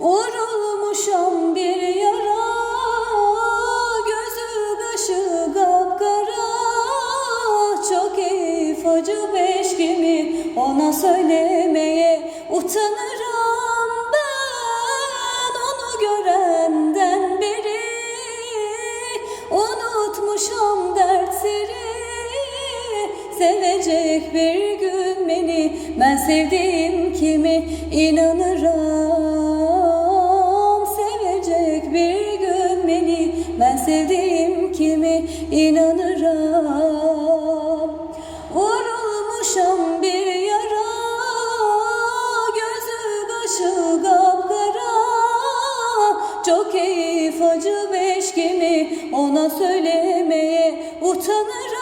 Vurulmuşam bir yara Gözü kaşı kapkara. Çok keyif acı beş gibi Ona söylemeye utanırım ben. Onu görenden beri Unutmuşum dertleri. Sevecek bir gün beni Ben sevdiğim kimi inanırım Ben sevdiğim kimi inanırım. Vurulmuşum bir yara Gözü kaşı kapkara. Çok keyif acı beş kimi Ona söylemeye utanırım